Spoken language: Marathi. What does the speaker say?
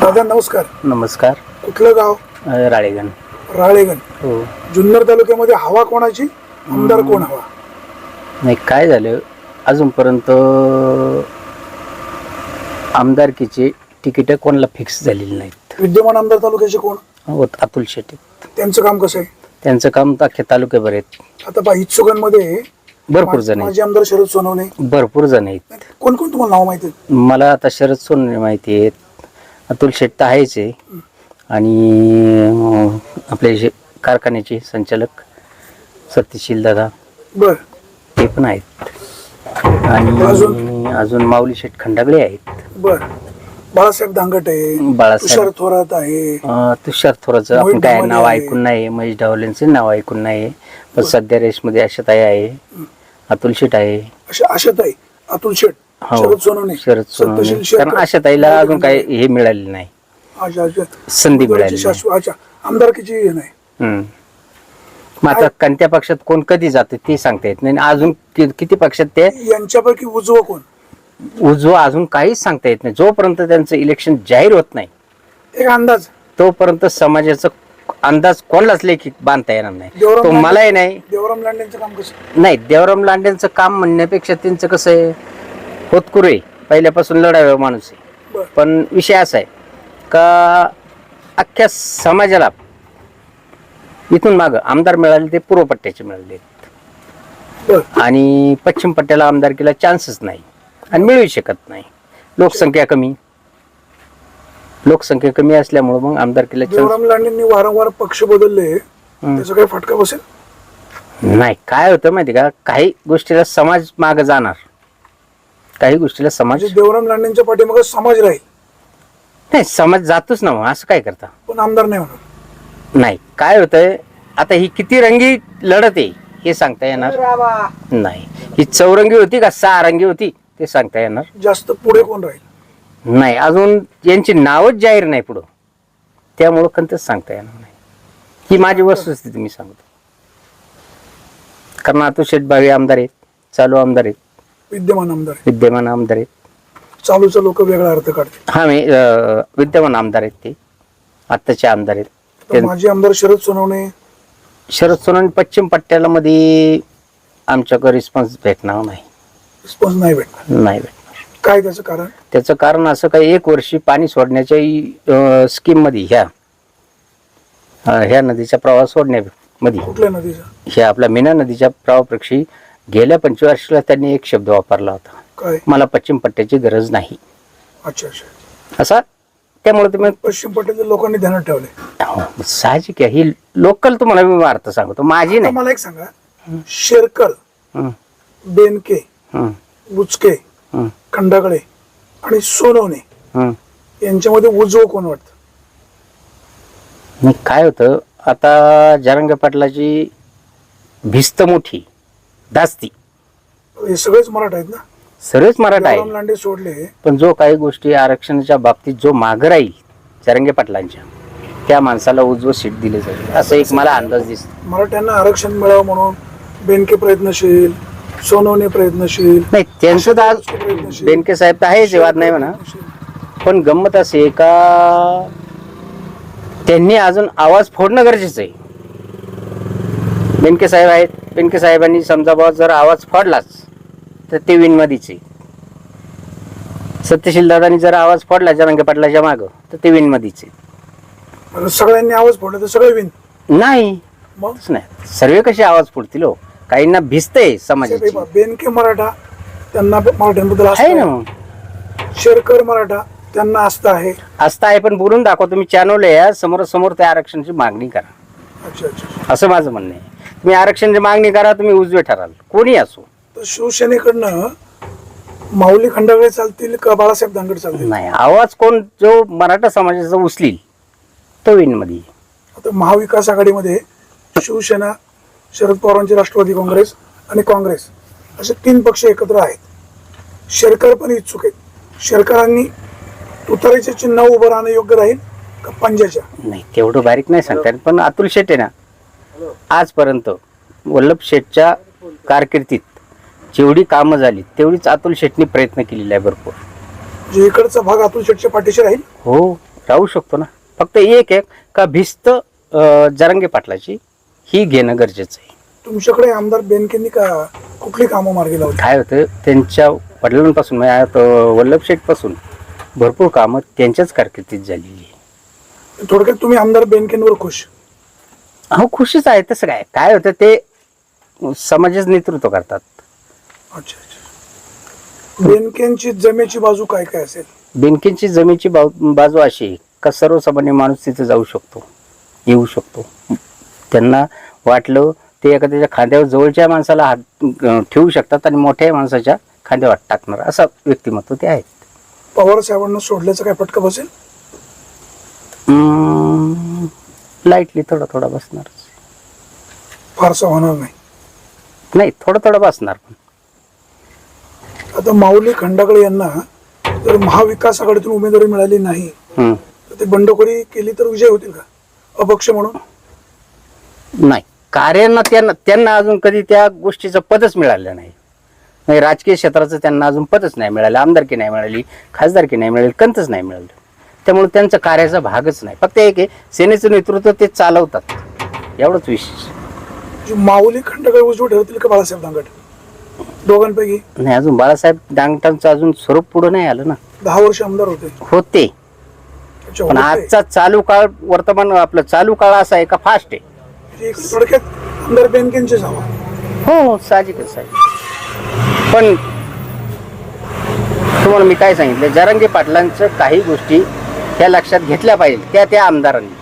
दादा नमस्कार. नमस्कार. कुठलं गाव? अ, राळेगण. राळेगण. हो. जुन्नर तालुक्यामध्ये हवा कोणाची? आमदार कोण हवा? नाही काय झालं? अजूनपर्यंत आमदारकीची तिकीटं कोणाला फिक्स झालेली नाहीत. विद्यमान आमदार तालुक्याचे कोण? होत अतुल शेट्टी. त्यांचं काम कसं आहे? त्यांचं काम तर अख्ख्या तालुक्याभर आहेत आता पहा इच्छुकांमध्ये भरपूर जण आहेत. माझे आमदार शरद सोनवणे. भरपूर जण आहेत. कोण कोण तुम्हाला नाव माहिती? मला आता शरद सोनवणे माहिती आहेत. अतुल शेट तर आहेच आहे. आणि आपले जे कारखान्याचे संचालक सत्यशील दादा बर. ते पण आहेत. आणि अजून? माऊली शेठ खंडागळे आहेत. बर. बाळासाहेब दांगट आहे. बाळासाहेब. तुषार थोरात आहे. अं, तुषार थोराचं मोहित आपण काय नाव आहे. ऐकून नाही महेश डावलेंचे नाव ऐकून नाही पण सध्या रेसमध्ये आशाताई आहे. अतुल शेट आहे. अशा आशाताई अतुल शेठ. शरद सोनवणे. शरद सोनवणे. कारण आशाताईला अजून. काही हे मिळालेलं नाही. अच्छा अच्छा संधी मिळाली नाही. शाश्वत अच्छा आमदारकीची हे नाही. हम्म. मग आता कोणत्या पक्षात कोण कधी जाते ते सांगता येत नाही. आणि अजून कि- किती पक्षात ते यांच्यापैकी उजवं कोण? उजवं अजून काहीच सांगता येत नाही. जोपर्यंत त्यांचं इलेक्शन जाहीर होत नाही एक अंदाज. तोपर्यंत समाजाचा अंदाज कोणालाच लेखी बांधता येणार नाही. देवराम तो लांडे- मलाही नाही. देवराम लांडेंचं काम कसं? नाही देवराम लांडेंचं काम म्हणण्यापेक्षा त्यांचं कसं आहे? होतकुरे पहिल्यापासून लढाव्या माणूस आहे. पण विषय असा आहे का अख्ख्या समाजाला इथून मागं आमदार मिळाले ते पूर्व पट्ट्याचे मिळाले. आणि पश्चिम पट्ट्याला आमदारकीला चान्सच नाही आणि मिळू शकत नाही. लोकसंख्या कमी. लोकसंख्या कमी असल्यामुळे मग आमदारकीला लांडेंनी वारंवार पक्ष बदलले त्याचा काही फटका बसेल? नाही काय होतं माहिती का? काही गोष्टीला समाज माग जाणार. काही गोष्टीला समाज म्हणजे देवराम लांडेंच्या पाठीमागे समाज राहील. नाही समाज जातोच ना मग असं काय करता? पण आमदार नाही होणार. नाही काय होतंय? आता ही किती रंगी लढत आहे हे सांगता येणार? नाही. ही चौरंगी होती का सहा रंगी होती ते सांगता येणार? जास्त पुढे कोण राहील? नाही अजून यांची नावच जाहीर नाही पुढं. त्यामुळं कंतच सांगता येणार नाही. ही माझी वस्तुस्थिती मी सांगतो. कारण आता शेठ भावी आमदार आहेत चालू आमदार आहेत. विद्यमान आमदार विद्यमान आमदार आहेत. चालूचा लोक वेगळा अर्थ काढतील. हा मी अं, विद्यमान आमदार आहेत ते. आत्ताचे आमदार आहेत. तर त्यां- माजी आमदार शरद सोनवणे. शरद सोनवणे पश्चिम पट्ट्याला मध्ये आमच्याकडे रिस्पॉन्स भेटणार नाही. रिस्पॉन्स नाही भेटणार. नाही भेटणार. काय त्याचं कारण? त्याचं कारण असं काही एक वर्षी पाणी सोडण्याच्या स्कीममध्ये ह्या अं, ह्या नदीचा प्रवाह सोडण्यामध्ये कुठल्या नदीचा? ह्या आपल्या मीना नदीच्या प्रवाहापेक्षी गेल्या पंचवर्षीला त्यांनी एक शब्द वापरला होता. मला पश्चिम पट्ट्याची गरज नाही. अच्छा अच्छा. असा? त्यामुळे तुम्ही पश्चिम पट्ट्याच्या लोकांनी ध्यानात ठेवले. हो, साहजिक आहे. ही लोकल तुम्हाला मी अर्थ सांगतो. माझी नाही. मला एक सांगा. शेरकर बेनके बुचके खंडागळे आणि सोनवणे. यांच्यामध्ये उजवं कोण वाटतं? काय होतं? आता जरंगे पाटलाची भिस्त मोठी. दास्ती. हे सगळेच मराठा आहेत ना? सर्वच मराठा आहे लांडे सोडले. पण जो काही गोष्टी आरक्षणाच्या बाबतीत जो मागं राहील जरंगे पाटलांच्या त्या माणसाला उजवं सीट दिली जाईल. असं एक मला अंदाज दिसतो. मराठ्यांना आरक्षण मिळावं म्हणून बेनके प्रयत्नशील सोनवणे प्रयत्नशील नाही त्यांचं तर आज प्रयत्नशील. बेनके साहेब तर आहेच वाद नाही म्हणा. पण गंमत असे का त्यांनी अजून आवाज फोडणं गरजेचं आहे. बेनके साहेब आहेत बेनके साहेबांनी समजा बुवा जर आवाज फोडलाच तर ते विनमधीच सत्यशील दादांनी जर आवाज फोडला जरंगे पाटलाच्या मागं तर ते विनमधीच म्हणजे सगळ्यांनी आवाज फोडला तर सगळे विन. नाही मग? तसं नाही. सर्व कसे आवाज फोडतील हो? काहींना भिजतंय समाजाची. बेनके मराठा त्यांना मराठ्यांबद्दल आस्था आहे ना. मग. शेरकर मराठा त्यांना आस्था आहे. आस्था आहे पण बोलून दाखवा तुम्ही चॅनल या समोर समोर त्या आरक्षणाची मागणी करा. अच्छा अच्छा. असं माझं म्हणणं आहे. तुम्ही आरक्षणाची मागणी करा तुम्ही उजवे ठराल. कोणी असो. तर शिवसेनेकडनं माऊली खंडागळे चालतील का बाळासाहेब दांगड चालतील? नाही आवाज कोण जो मराठा समाजाचा उचलील तो विनमध्ये आता महाविकास आघाडीमध्ये शिवसेना शरद पवारांची राष्ट्रवादी काँग्रेस आणि काँग्रेस असे तीन पक्ष एकत्र आहेत. शेरकर पण इच्छुक आहेत. शेरकरांनी तुतारीचे चिन्ह उभं राहणं योग्य राहील का पंजाच्या? नाही तेवढं बारीक नाही सांगता येत पण अतुल शेट ना आजपर्यंत वल्लभ शेठच्या कारकिर्दीत जेवढी कामं झाली तेवढीच अतुल शेटनी प्रयत्न केलेला आहे भरपूर. जे इकडचा भाग अतुल शेटच्या पाठीशी राहील? हो राहू शकतो ना. फक्त एक एक का भिस्त जरांगे पाटलाची ही घेणं गरजेचं आहे. तुमच्याकडे आमदार बेनकेंनी का कुठली कामं मार्गी लावली? काय होतं त्यांच्या वडिलांपासून म्हणजे आता वल्लभ शेठपासून भरपूर कामं त्यांच्याच कारकिर्दीत झालेली आहे. थोडक्यात तुम्ही आमदार बेनकेंवर खुश. अहो खुशीच आहे तसं काय? काय होतं ते समाजाचं नेतृत्व करतात. अच्छा अच्छा. बेनकेंची जमेची बाजू काय काय असेल? बेनकेंची जमीची बाजू बाजू अशी का सर्वसामान्य माणूस तिथे जाऊ शकतो येऊ शकतो. त्यांना वाटलं ते एखाद्याच्या खांद्यावर जवळच्या माणसाला हात ठेवू शकतात आणि मोठ्या माणसाच्या खांद्यावर हात टाकणार असं व्यक्तिमत्व ते आहेत. पवार साहेबांना सोडल्याचा काय फटका बसेल? लाईटली थोडा थोडा बसणारच फारसा होणार नाही. नाही थोडं थोडं बसणार पण. आता माऊली खंडागळे यांना जर महाविकास आघाडीतून उमेदवारी मिळाली नाही हम्म. तर ते बंडखोरी केली तर विजय होतील का? अपक्ष म्हणून? नाही कार्यांना त्यांना त्यांना अजून कधी त्या गोष्टीचं पदच मिळालं नाही. म्हणजे राजकीय क्षेत्राचं त्यांना अजून पदच नाही मिळालं आमदारकी नाही मिळाली खासदारकी नाही मिळाली कंतच नाही मिळालं. त्यामुळे त्यांचा कार्याचा भागच नाही. फक्त एक आहे सेनेचं नेतृत्व ते चालवतात. एवढंच विशेष. माऊली खंडागळे उजवे ठरतील का बाळासाहेब दांगट? दोघांपैकी? नाही अजून बाळासाहेब डांगटांचं अजून स्वरूप पुढं नाही आलं ना. दहा वर्ष आमदार होते. होते. पण. आजचा चालू काळ वर्तमान आपलं चालू काळ असा आहे का फास्ट आहे. म्हणजे हो हो साहजिकच आहे. पण तुम्हाला मी काय सांगितलं? जरांगे पाटलांचं काही गोष्टी ह्या लक्षात घेतल्या पाहिजे त्या त्या आमदारांनी.